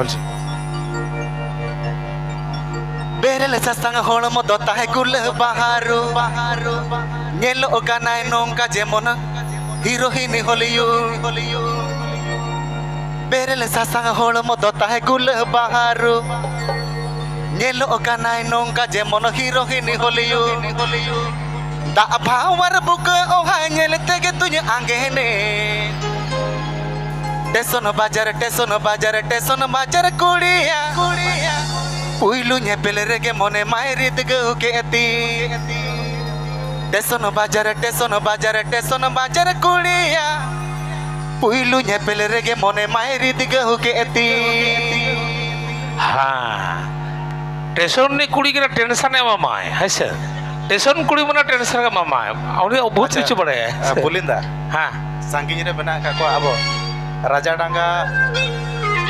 বলছি Berele sasang holomo do tahe kul baharu Nyelo okanai nongka jemona Hirohini Hollywood Berele sasang holomo do tahe kul baharu Nyelo okanai nongka jemona Hirohini Hollywood Da bhawar buka oha nyele tege tunya angene টেসন বাজার টেসন বাজার টেসন বাজার কুড়িয়া কুড়িয়া পুইলু পেল রেগে মনে মায়ের গৌকে টেসন বাজার টেসন বাজার টেসন বাজার কুড়িয়া পুইলু নেপেল রেগে মনে মায়ের গৌকে হ্যাঁ টেসন নি কুড়ি গেলে টেনশনে মামায় হ্যাঁ স্যার টেসন কুড়ি মনে টেনশন মামায় উনি বহুত কিছু বলে বলিন্দা হ্যাঁ সাঙ্গিং রে বেনা কাকো আবো राजाडांगा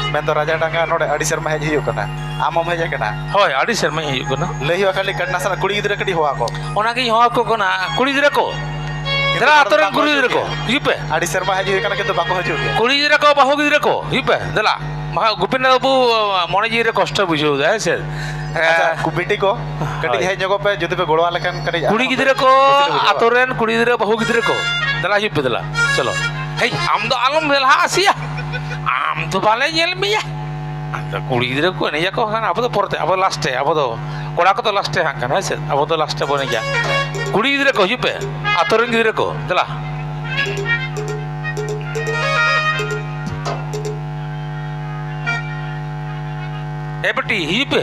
तो में तो राजाडांगा नोडे अडी शर्मा हेज हियो कना आमम हेज कना। होय अडी शर्मा हियो कना। लही वाखाली कटना सारा कुड़ी गिदरे कडी होआ को। ओना की होआ को कना कुड़ी गिदरे को? दरा आतरे कुड़ी गिदरे को? हिपे अडी शर्मा हेज कना के तो बाको हेज कुड़ी गिदरे को बाहु गिदरे को? हिपे दला महा गोपिन बाबू मणि जी रे कष्ट बुझो दा से कुबिटी को? कटी हे जगो पे जति पे गोलवा लेखन कटी कुड़ी गिदरे को आतरे कुड़ी गिदरे बाहु गिदरे को। दला हिपे दला चलो। হেই আমদো আলম বেলহা আসিয়া। আমদো বালে জেলমিয়া আচ্ছা, কুড়িদের কোনে যা কখন আপাতত পরতে আবার লাস্টে আপাতত কড়া কত লাস্টে হাঁকান হয়েছে? আপাতত লাস্টে বনে যা কুড়িদের কো, হিপে, আতরঙ্গি রে কো, দেলা। এ বেটি, হিপে।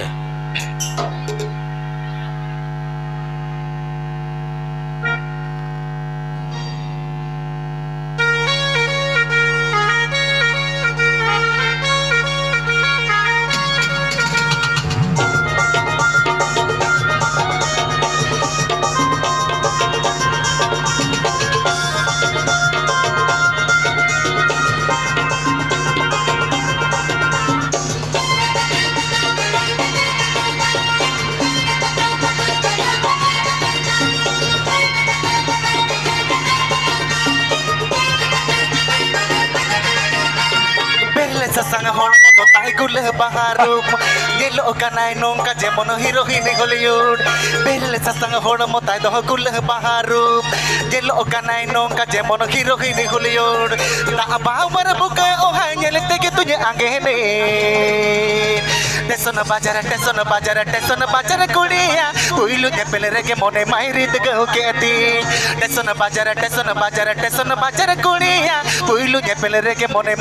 Sasang holomo do tahe kul baharu Nyelo okanai nongka jemon Hirohini Hollywood Berle sasang holomo tahe do kul baharu Nyelo okanai nongka jemon Hirohini Hollywood Ta bawar buka oha nyele tege tunya angene টেসন বাজার টেসন বাজার টেসন বাজার কুড়িয়া। Willow নেপেলে রেগে মনে মাইরি দিকে কেতি টেসন বাজার টেসন বাজার টেসন বাজার কুড়িয়া। উইলু নেপেলে রেগে মনে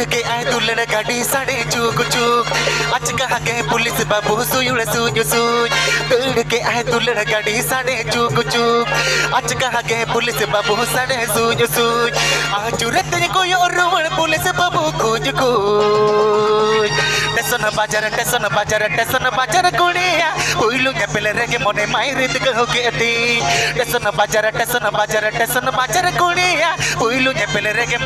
चढ़ के आए दुल्हन गाड़ी, साढ़े चूक चूक। आज कहा के पुलिस बाबू सुयुड़ सुज सुज दौड़ के आए दुल्हन गाड़ी, साढ़े चूक चूक। आज कहा के पुलिस बाबू, साढ़े सुज सुज आज रतन को और पुलिस बाबू खोज खोज। टेसन बाजार टेसन बाजार टेसन बाजार कुड़िया उइलू ने पेले रेगे मोने मायरे दिग हो के ती टेसन बाजार टेसन बाजार टेसन बाजार कुड़िया उइलू ने पेले रेगे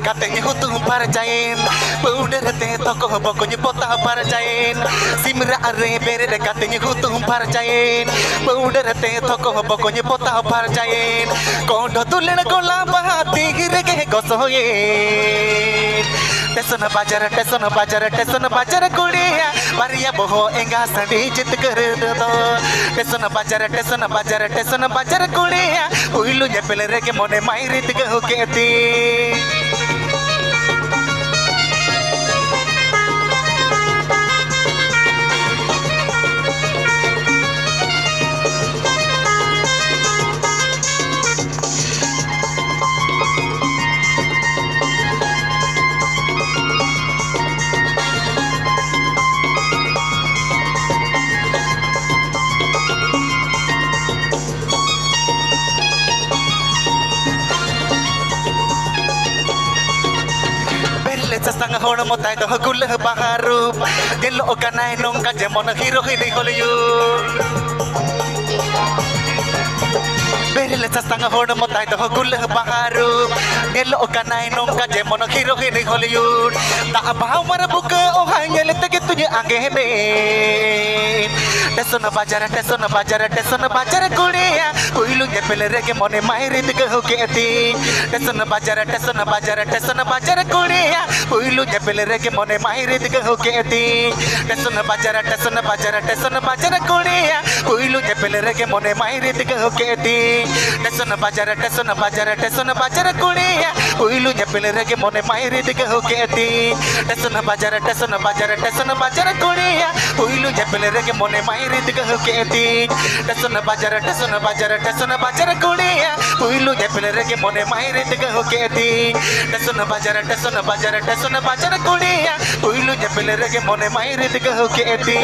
are bere de katenya hutu par jain Powder te toko bokonye pota par jain Simra are bere de katenya hutu par jain Powder te toko bokonye pota par jain Kondo tulen kola bahati gire ke gosoyen टेसन बाजार टेसन बाजार टेसन बाजार कुड़िया बारिया बहो एंगा सड़ी जित कर दो टेसन बाजार टेसन बाजार टेसन बाजार कुड़िया उइलु नेपेल रेगे मोने হড়ম তাই দহ গুল বাহারুপ দিল কানাই নঙ্কা যেমন হিরোহিনী হলিউ বেরেলে চাস্তাঙ্গ হড়ম তাই দহ গুল বাহারুপ দিল কানাই নঙ্কা যেমন হিরোহিনী হলিউ তা বাহামার বুকে ওহাই গেলে থেকে তুই আগে নে রেটে সোনা বাজার রেটে সোনা বাজার রেটে সোনা বাজার কুড়িয়া কইলু গে পেলে রেগে মনে মায়ের দিকে হুকে তি রেটে সোনা বাজার রেটে সোনা বাজার রেটে সোনা বাজার কুড়িয়া কইলু গে পেলে রেগে মনে মায়ের দিকে হুকে তি রেটে সোনা বাজার রেটে সোনা বাজার রেটে সোনা বাজার কুড়িয়া কইলু গে পেলে রেগে মনে মায়ের দিকে হুকে তি রেটে সোনা বাজার রেটে সোনা বাজার রেটে সোনা বাজার কুড়িয়া কইলু গে পেলে রেগে মনে মায়ের দিকে হুকে তি রেটে সোনা বাজার রেটে সোনা বাজার রেটে সোনা বাজার কুড়িয়া কইলু গে পেলে রেগে মনে মায়ের tiga huketi Tesona bajar tesona bajar tesona bajar kuliya Kuilu nyepel rege mone mairi tiga huketi Tesona bajar tesona bajar tesona bajar kuliya Kuilu nyepel rege mone mairi tiga huketi